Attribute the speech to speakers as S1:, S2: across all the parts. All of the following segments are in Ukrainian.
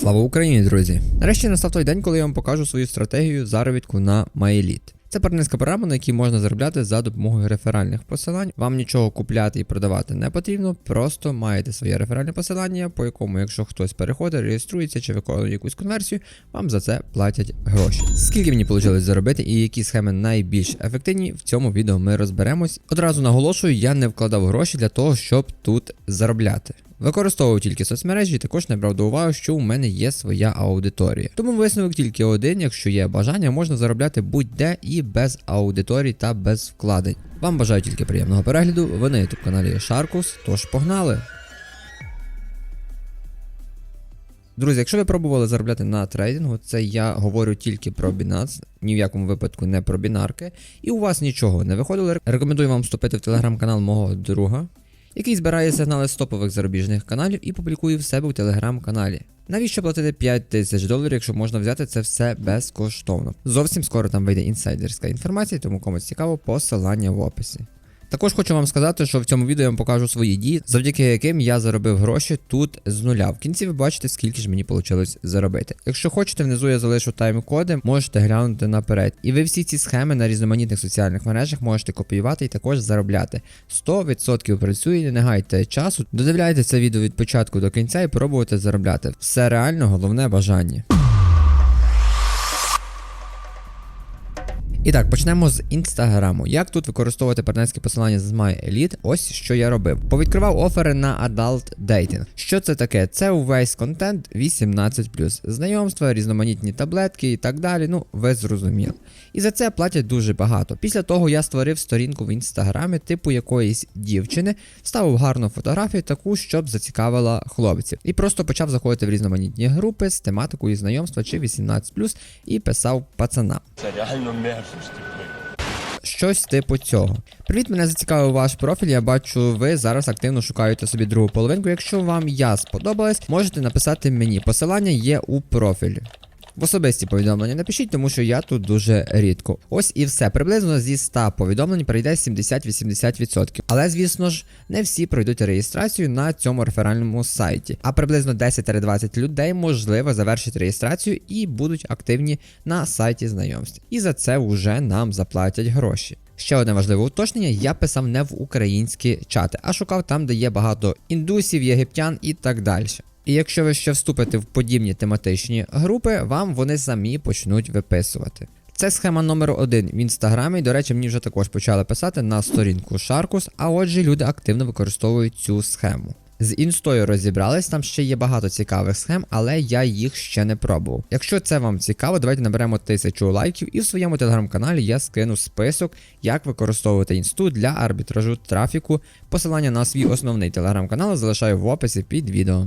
S1: Слава Україні, друзі! Нарешті настав той день, коли я вам покажу свою стратегію заробітку на MyElite. Це партнерська програма, на якій можна заробляти за допомогою реферальних посилань. Вам нічого купляти і продавати не потрібно, просто маєте своє реферальне посилання, по якому, якщо хтось переходить, реєструється чи виконує якусь конверсію, вам за це платять гроші. Скільки мені вийшло заробити і які схеми найбільш ефективні, в цьому відео ми розберемось. Одразу наголошую, я не вкладав гроші для того, щоб тут заробляти. Використовував тільки соцмережі, також не брав до уваги, що у мене є своя аудиторія. Тому висновок тільки один: якщо є бажання, можна заробляти будь-де і без аудиторії та без вкладень. Вам бажаю тільки приємного перегляду. Ви на youtube каналі Шаркус, тож погнали! Друзі, якщо ви пробували заробляти на трейдингу, це я говорю тільки про Binance, ні в якому випадку не про бінарки, і у вас нічого не виходило, рекомендую вам вступити в телеграм-канал мого друга, який збирає сигнали з топових зарубіжних каналів і публікує в себе у телеграм-каналі. Навіщо платити 5 тисяч доларів, якщо можна взяти це все безкоштовно? Зовсім скоро там вийде інсайдерська інформація, тому комусь цікаво, посилання в описі. Також хочу вам сказати, що в цьому відео я вам покажу свої дії, завдяки яким я заробив гроші тут з нуля. В кінці ви бачите, скільки ж мені вийшло заробити. Якщо хочете, внизу я залишу тайм-коди, можете глянути наперед. І ви всі ці схеми на різноманітних соціальних мережах можете копіювати і також заробляти. 100% працює, не гайте часу. Додивляйте це відео від початку до кінця і пробуйте заробляти. Все реально, головне бажання. І так, почнемо з інстаграму. Як тут використовувати партнерське посилання з MyElite? Ось що я робив. Повідкривав офери на Adult Dating. Що це таке? Це увесь контент 18, знайомства, різноманітні таблетки і так далі. Ну, ви зрозуміли. І за це платять дуже багато. Після того я створив сторінку в інстаграмі, типу якоїсь дівчини, ставив гарну фотографію, таку, щоб зацікавила хлопців. І просто почав заходити в різноманітні групи з тематикою знайомства чи 18, і писав пацанам.
S2: Це реально мерзость.
S1: Щось типу цього. Привіт, мене зацікавив ваш профіль. Я бачу, ви зараз активно шукаєте собі другу половинку. Якщо вам я сподобалась, можете написати мені. Посилання є у профілі. В особисті повідомлення напишіть, тому що я тут дуже рідко. Ось і все. Приблизно зі 100 повідомлень прийде 70-80%. Але, звісно ж, не всі пройдуть реєстрацію на цьому реферальному сайті. А приблизно 10-20 людей можливо завершать реєстрацію і будуть активні на сайті знайомств. І за це вже нам заплатять гроші. Ще одне важливе уточнення: я писав не в українські чати, а шукав там, де є багато індусів, єгиптян і так далі. І якщо ви ще вступите в подібні тематичні групи, вам вони самі почнуть виписувати. Це схема номер один в інстаграмі. До речі, мені вже також почали писати на сторінку Sharkus, а отже, люди активно використовують цю схему. З інстою розібрались, там ще є багато цікавих схем, але я їх ще не пробував. Якщо це вам цікаво, давайте наберемо тисячу лайків, і в своєму телеграм-каналі я скину список, як використовувати інсту для арбітражу трафіку. Посилання на свій основний телеграм-канал залишаю в описі під відео.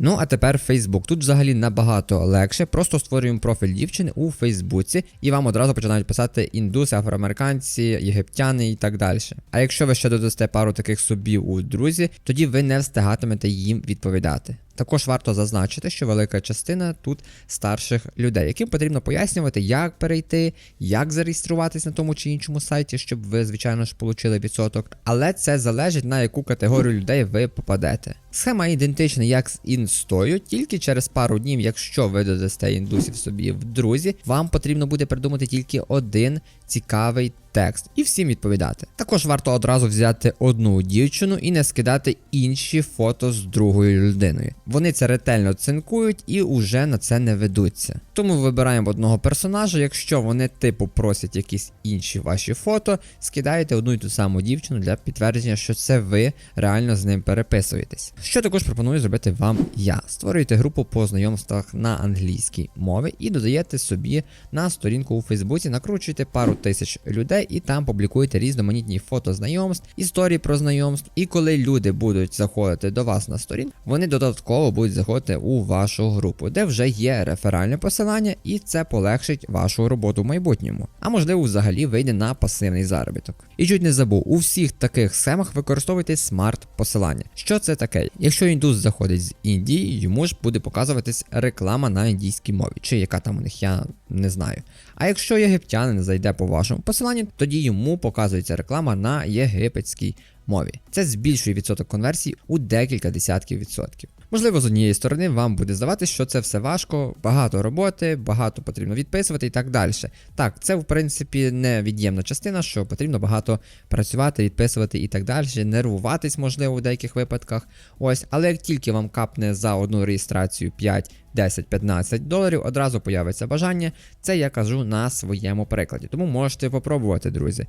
S1: Ну, а тепер Фейсбук. Тут взагалі набагато легше. Просто створюємо профіль дівчини у Фейсбуці, і вам одразу починають писати індуси, афроамериканці, єгиптяни і так далі. А якщо ви ще додасте пару таких собі у друзі, тоді ви не встигатимете їм відповідати. Також варто зазначити, що велика частина тут старших людей, яким потрібно пояснювати, як перейти, як зареєструватись на тому чи іншому сайті, щоб ви, звичайно ж, отримали відсоток. Але це залежить на яку категорію людей ви попадете. Схема ідентична як з інстою, тільки через пару днів, якщо ви додасте індусів собі в друзі, вам потрібно буде придумати тільки один цікавий текст і всім відповідати. Також варто одразу взяти одну дівчину і не скидати інші фото з другою людиною. Вони це ретельно цинкують і уже на це не ведуться. Тому вибираємо одного персонажа. Якщо вони типу просять якісь інші ваші фото, скидаєте одну і ту саму дівчину для підтвердження, що це ви реально з ним переписуєтесь. Що також пропоную зробити вам я. Створюєте групу по знайомствах на англійській мові і додаєте собі на сторінку у Фейсбуці, накручуєте пару тисяч людей і там публікуєте різноманітні фото знайомств, історії про знайомств. І коли люди будуть заходити до вас на сторін, вони додатково будуть заходити у вашу групу, де вже є реферальне посилання, і це полегшить вашу роботу в майбутньому. А можливо, взагалі вийде на пасивний заробіток. І чуть не забув, у всіх таких схемах використовуйте смарт-посилання. Що це таке? Якщо індус заходить з Індії, йому ж буде показуватись реклама на індійській мові, чи яка там у них, я не знаю. А якщо єгиптянин зайде по вашому посиланню, тоді йому показується реклама на єгипетській мові. Це збільшує відсоток конверсій у декілька десятків відсотків. Можливо, з однієї сторони вам буде здаватися, що це все важко, багато роботи, багато потрібно відписувати і так далі. Так, це в принципі невід'ємна частина, що потрібно багато працювати, відписувати і так далі, нервуватись, можливо, в деяких випадках. Ось, але як тільки вам капне за одну реєстрацію 5, 10, 15 доларів, одразу появиться бажання. Це я кажу на своєму прикладі. Тому можете попробувати, друзі.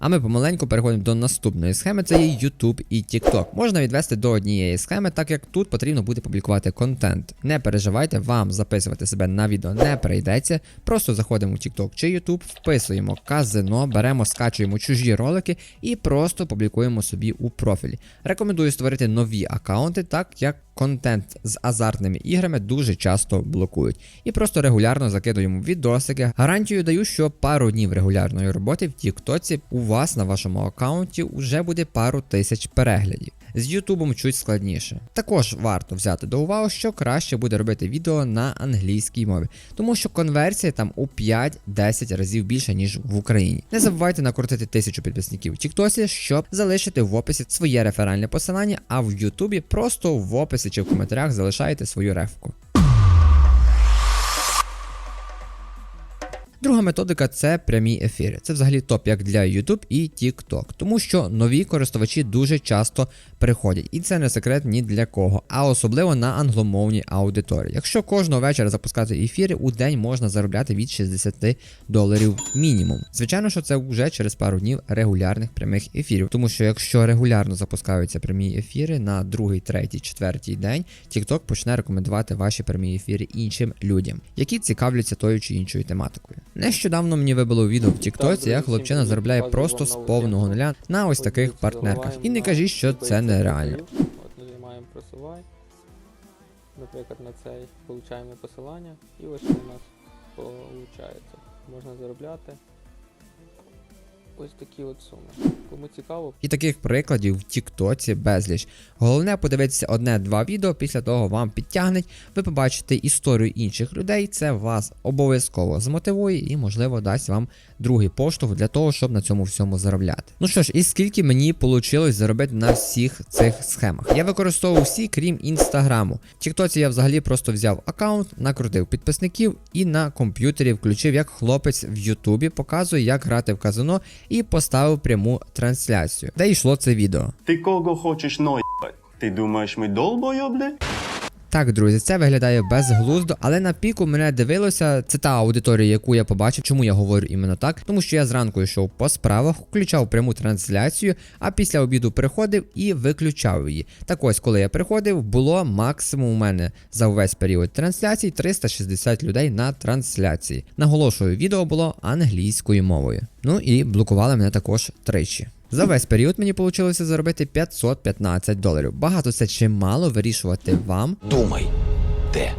S1: А ми помаленьку переходимо до наступної схеми. Це є YouTube і TikTok. Можна відвести до однієї схеми, так як тут потрібно буде публікувати контент. Не переживайте, вам записувати себе на відео не прийдеться. Просто заходимо в TikTok чи YouTube, вписуємо казино, беремо, скачуємо чужі ролики і просто публікуємо собі у профілі. Рекомендую створити нові аккаунти, так як контент з азартними іграми дуже часто блокують. І просто регулярно закидуємо відосики. Гарантію даю, що пару днів регулярної роботи в Тіктоці у вас на вашому аккаунті вже буде пару тисяч переглядів. З Ютубом чуть складніше. Також варто взяти до уваги, що краще буде робити відео на англійській мові, тому що конверсія там у 5-10 разів більше, ніж в Україні. Не забувайте накрутити тисячу підписників в Тіктосі, щоб залишити в описі своє реферальне посилання, а в Ютубі просто в описі чи в коментарях залишаєте свою рефку. Друга методика це прямі ефіри. Це взагалі топ як для YouTube і TikTok, тому що нові користувачі дуже часто приходять, і це не секрет ні для кого, а особливо на англомовній аудиторії. Якщо кожного вечора запускати ефіри, у день можна заробляти від 60 доларів мінімум. Звичайно, що це вже через пару днів регулярних прямих ефірів, тому що якщо регулярно запускаються прямі ефіри на другий, третій, четвертий день, TikTok почне рекомендувати ваші прямі ефіри іншим людям, які цікавляться тою чи іншою тематикою. Нещодавно мені вибило відео в Тіктоці, як хлопчина заробляє просто з повного нуля на ось таких партнерках. І не кажіть, що це нереально.
S3: От нажимаємо просувай. Наприклад, на цей получаємо посилання і ось у нас виходить. Можна заробляти ось такі от суми. Кому цікаво,
S1: І таких прикладів в Тіктоці безліч. Головне подивитися одне-два відео, після того вам підтягнуть, ви побачите історію інших людей, це вас обов'язково змотивує і, можливо, дасть вам другий поштовх для того, щоб на цьому всьому заробляти. Ну що ж, і скільки мені вийшло заробити на всіх цих схемах? Я використовував всі, крім інстаграму. В Тіктоці я взагалі просто взяв аккаунт, накрутив підписників і на комп'ютері включив, як хлопець в Ютубі показує, як грати в казино, і поставив пряму трансляцію, де йшло це відео.
S4: Ти кого хочеш ноїбать? Ти думаєш, ми долбойобли?
S1: Так, друзі, це виглядає безглуздо, але на піку мене дивилося. Це та аудиторія, яку я побачив. Чому я говорю іменно так? Тому що я зранку йшов по справах, включав пряму трансляцію, а після обіду приходив і виключав її. Так ось, коли я приходив, було максимум у мене за увесь період трансляцій 360 людей на трансляції. Наголошую, відео було англійською мовою. Ну і блокували мене також тричі. За весь період мені вийшло заробити 515 доларів. Багато це чи мало вирішувати вам.
S5: Думай, де?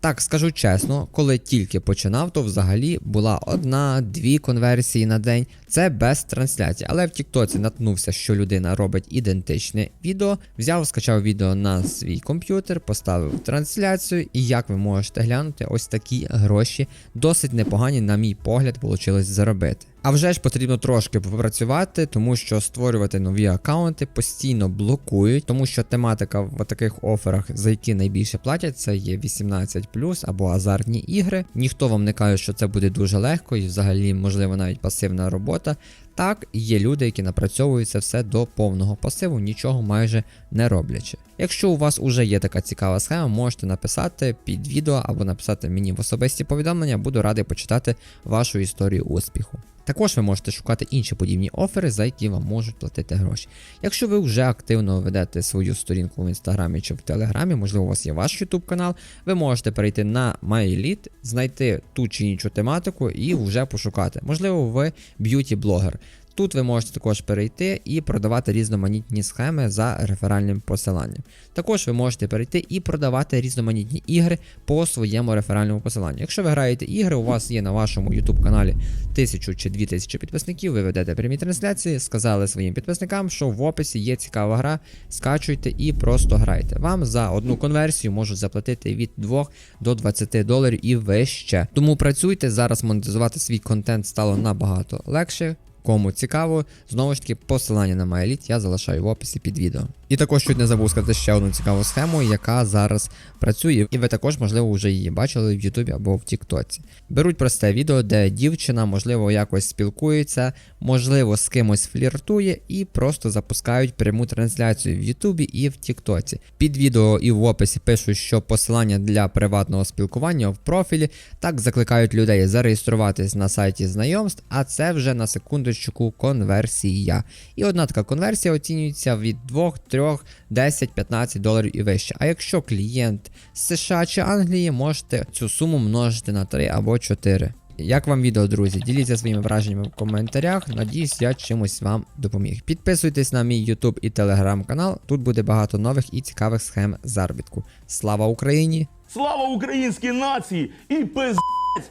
S1: Так, скажу чесно, коли тільки починав, то взагалі була одна-дві конверсії на день. Це без трансляції. Але в Тіктоці наткнувся, що людина робить ідентичне відео, взяв, скачав відео на свій комп'ютер, поставив трансляцію, і як ви можете глянути, ось такі гроші досить непогані, на мій погляд, вийшло заробити. А вже ж потрібно трошки попрацювати, тому що створювати нові аккаунти постійно блокують, тому що тематика в таких оферах, за які найбільше платять, це є 18 або азартні ігри. Ніхто вам не каже, що це буде дуже легко і взагалі, можливо, навіть пасивна робота. Так, є люди, які напрацьовують це все до повного пасиву, нічого майже не роблячи. Якщо у вас уже є така цікава схема, можете написати під відео або написати мені в особисті повідомлення, буду радий почитати вашу історію успіху. Також ви можете шукати інші подібні офери, за які вам можуть платити гроші. Якщо ви вже активно ведете свою сторінку в інстаграмі чи в телеграмі, можливо, у вас є ваш YouTube канал, ви можете перейти на MyLead, знайти ту чи іншу тематику і вже пошукати. Можливо, ви б'юті-блогер. Тут ви можете також перейти і продавати різноманітні схеми за реферальним посиланням. Також ви можете перейти і продавати різноманітні ігри по своєму реферальному посиланню. Якщо ви граєте ігри, у вас є на вашому YouTube каналі тисячу чи дві тисячі підписників, ви ведете прямі трансляції, сказали своїм підписникам, що в описі є цікава гра, скачуйте і просто грайте. Вам за одну конверсію можуть заплатити від 2 до 20 доларів і вище. Тому працюйте зараз. Монетизувати свій контент стало набагато легше. Кому цікаво, знову ж таки, посилання на MyElite я залишаю в описі під відео. І також чуть не забув сказати ще одну цікаву схему, яка зараз працює, і ви також, можливо, вже її бачили в Ютубі або в Тіктоці. Беруть просте відео, де дівчина, можливо, якось спілкується, можливо, з кимось фліртує, і просто запускають пряму трансляцію в Ютубі і в Тіктоці. Під відео і в описі пишуть, що посилання для приватного спілкування в профілі. Так закликають людей зареєструватись на сайті знайомств, а це вже на секундочку конверсія. І одна така конверсія оцінюється від 2, 3, 10, 15 доларів і вище. А якщо клієнт з США чи Англії, можете цю суму множити на 3 або 4. Як вам відео, друзі? Діліться своїми враженнями в коментарях. Надіюсь, я чимось вам допоміг. Підписуйтесь на мій YouTube і Telegram канал. Тут буде багато нових і цікавих схем заробітку. Слава Україні!
S2: Слава українській нації і пиздець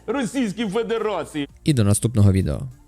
S2: Російській Федерації!
S1: І до наступного відео.